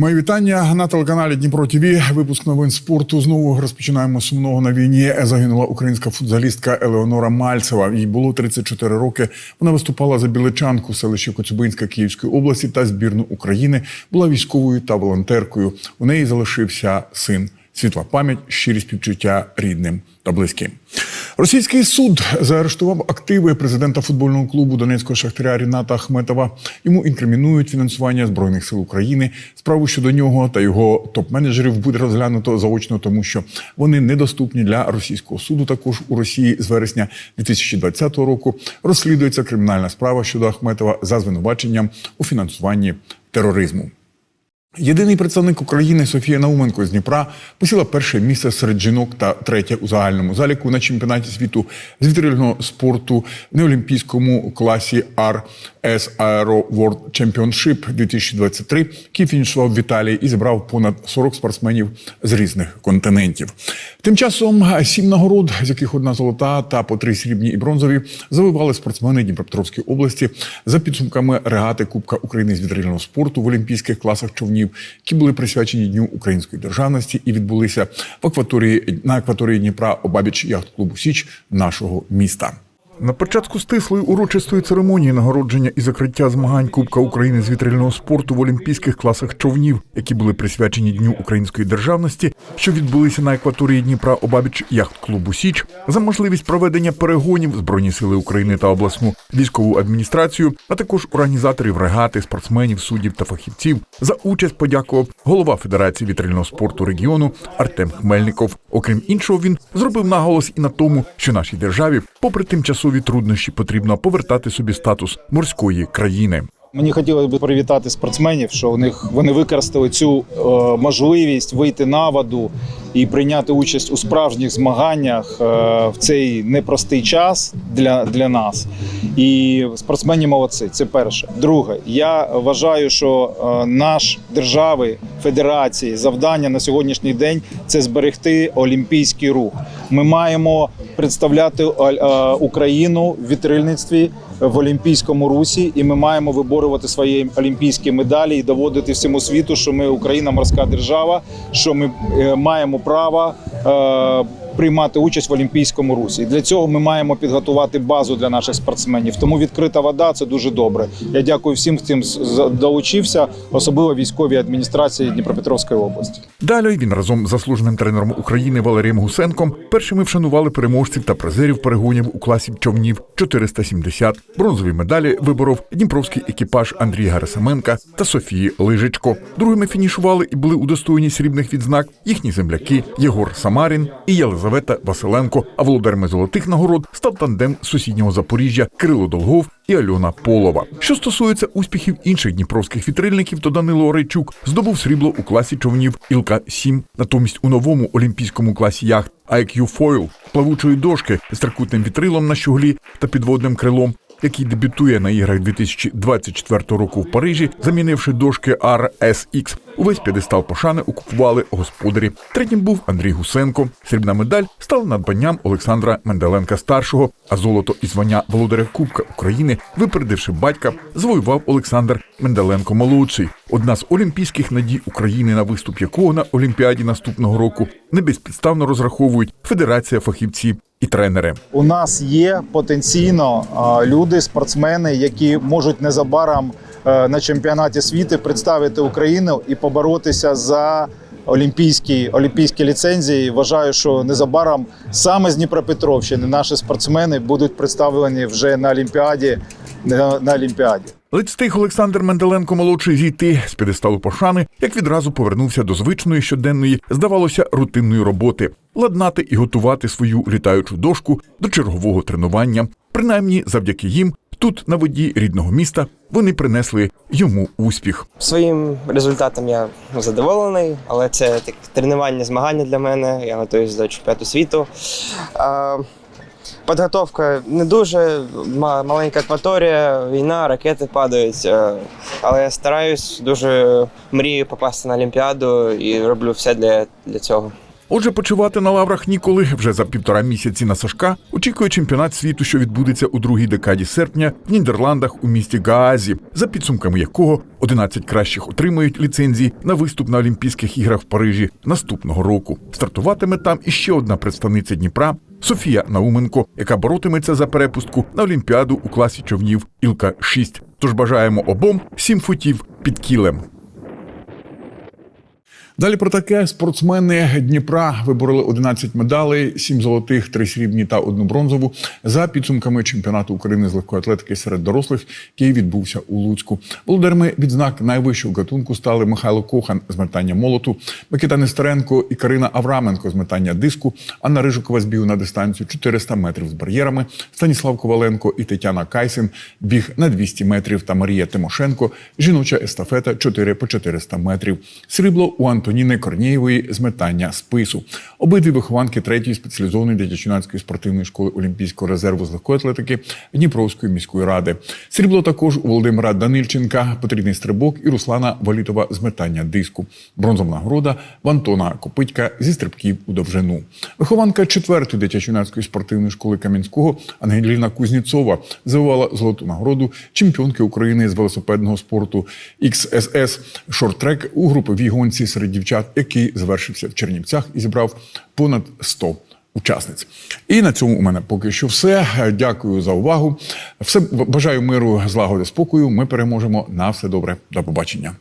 Мої вітання на телеканалі Дніпро ТВ. Випуск новин спорту. Знову розпочинаємо сумного на війні. Загинула українська футзалістка Елеонора Мальцева. Їй було 34 роки. Вона виступала за біличанку в селищі Коцюбинська Київської області та збірну України. Була військовою та волонтеркою. У неї залишився син. Світла пам'ять, щирі співчуття рідним та близьким. Російський суд заарештував активи президента футбольного клубу Донецького шахтаря Ріната Ахметова. Йому інкримінують фінансування збройних сил України. Справу щодо нього та його топ-менеджерів буде розглянуто заочно, тому що вони недоступні для російського суду. Також у Росії з вересня 2020 року розслідується кримінальна справа щодо Ахметова за звинуваченням у фінансуванні тероризму. Єдиний представник України Софія Науменко з Дніпра посіла перше місце серед жінок та третє у загальному заліку на чемпіонаті світу з вітрильного спорту неолімпійському класі RS Aero World Championship 2023, який фінішував в Італії і зібрав понад 40 спортсменів з різних континентів. Тим часом сім нагород, з яких одна золота та по три срібні і бронзові, завоювали спортсмени Дніпропетровської області за підсумками регати Кубка України з вітрильного спорту в олімпійських класах човнів, які були присвячені Дню української державності і відбулися в акваторії на акваторії Дніпра обабіч яхт-клубу Січ нашого міста. На початку стислої урочистої церемонії нагородження і закриття змагань Кубка України з вітрильного спорту в олімпійських класах човнів, які були присвячені Дню української державності, що відбулися на екваторії Дніпра обабіч яхт-клубу Січ, за можливість проведення перегонів Збройні сили України та обласну військову адміністрацію, а також організаторів регати, спортсменів, суддів та фахівців за участь подякував голова Федерації вітрильного спорту регіону Артем Хмельников. Окрім іншого, він зробив наголос і на тому, що нашій державі, попри тимчасові труднощі, потрібно повертати собі статус морської країни. Мені хотілося б привітати спортсменів, що у них вони використали цю е, можливість вийти на воду і прийняти участь у справжніх змаганнях е, в цей непростий час для, для нас. І спортсмени молодці. Це перше. Друге, я вважаю, що е, наш держави, федерації, завдання на сьогоднішній день це зберегти олімпійський рух. Ми маємо представляти е, Україну в вітрильництві в олімпійському русі, і ми маємо виборювати свої олімпійські медалі і доводити всьому світу, що ми Україна морська держава, що ми маємо право. е, Приймати участь в олімпійському русі І для цього ми маємо підготувати базу для наших спортсменів. Тому відкрита вода це дуже добре. Я дякую всім, хто долучився, особливо військовій адміністрації Дніпропетровської області. Далі він разом з заслуженим тренером України Валерієм Гусенком першими вшанували переможців та призерів перегонів у класі човнів 470. Бронзові медалі виборов Дніпровський екіпаж Андрія Герасименка та Софії Лижичко. Другими фінішували і були удостоєні срібних відзнак їхні земляки Єгор Самарін і Єлизавета Василенко. А володарями золотих нагород став тандем сусіднього Запоріжжя Кирило Долгов і Альона Полова. Що стосується успіхів інших дніпровських вітрильників, то Данило Орейчук здобув срібло у класі човнів Ілка 7 Натомість у новому олімпійському класі яхт IQ Foil плавучої дошки з трикутним вітрилом на щуглі та підводним крилом. Який дебютує на іграх 2024 року в Парижі, замінивши дошки RSX. Увесь п'єдестал пошани окупували господарі. Третім був Андрій Гусенко. Срібна медаль стала надбанням Олександра Менделенка старшого, а золото і звання володаря Кубка України, випередивши батька, завоював Олександр Менделенко молодший. Одна з олімпійських надій України, на виступ якого на Олімпіаді наступного року не безпідставно розраховують Федерація фахівців і тренери. У нас є потенційно люди, спортсмени, які можуть незабаром е, на чемпіонаті світу представити Україну і поборотися за олімпійські, олімпійські ліцензії. Вважаю, що незабаром саме з Дніпропетровщини наші спортсмени будуть представлені вже на Олімпіаді. На, на Олімпіаді. Ледь встиг Олександр Менделенко молодший зійти з п'єдесталу пошани, як відразу повернувся до звичної щоденної, здавалося, рутинної роботи ладнати і готувати свою літаючу дошку до чергового тренування. Принаймні, завдяки їм, тут на воді рідного міста, вони принесли йому успіх. Своїм результатом я задоволений, але це так, тренування, змагання для мене. Я готуюсь до чемпіонату світу. А, Підготовка не дуже маленька акваторія, війна, ракети падають. е, Але я стараюсь, дуже мрію попасти на Олімпіаду і роблю все для, для цього. Отже, почувати на лаврах ніколи вже за півтора місяці на Сашка очікує чемпіонат світу, що відбудеться у другій декаді серпня в Нідерландах у місті Гаазі, за підсумками якого 11 кращих отримають ліцензії на виступ на Олімпійських іграх в Парижі наступного року. Стартуватиме там іще одна представниця Дніпра. Софія Науменко, яка боротиметься за перепустку на Олімпіаду у класі човнів Ілка 6 Тож бажаємо обом сім футів під кілем. Далі про таке спортсмени Дніпра вибороли 11 медалей, 7 золотих, 3 срібні та одну бронзову за підсумками чемпіонату України з легкої атлетики серед дорослих, який відбувся у Луцьку. Володарями відзнак найвищого гатунку стали Михайло Кохан з метання молоту, Микита Нестеренко і Карина Авраменко з метання диску, Анна Рижикова з бігу на дистанцію 400 метрів з бар'єрами, Станіслав Коваленко і Тетяна Кайсин біг на 200 метрів та Марія Тимошенко, жіноча естафета 4 по 400 метрів. Срібло у Антоніни Корнієвої з метання спису. Обидві вихованки третьої спеціалізованої дитячо-юнацької спортивної школи Олімпійського резерву з легкої атлетики Дніпровської міської ради. Срібло також у Володимира Данильченка, потрібний стрибок і Руслана Валітова з метання диску. Бронзова нагорода в Антона Копитька зі стрибків у довжину. Вихованка четвертої дитячо-юнацької спортивної школи Кам'янського Ангеліна Кузніцова завоювала золоту нагороду чемпіонки України з велосипедного спорту XSS шорт-трек у груповій гонці серед дівчат, який завершився в Чернівцях і зібрав понад 100 учасниць. І на цьому у мене поки що все. Дякую за увагу. Все бажаю миру, злагоди, спокою. Ми переможемо. На все добре. До побачення.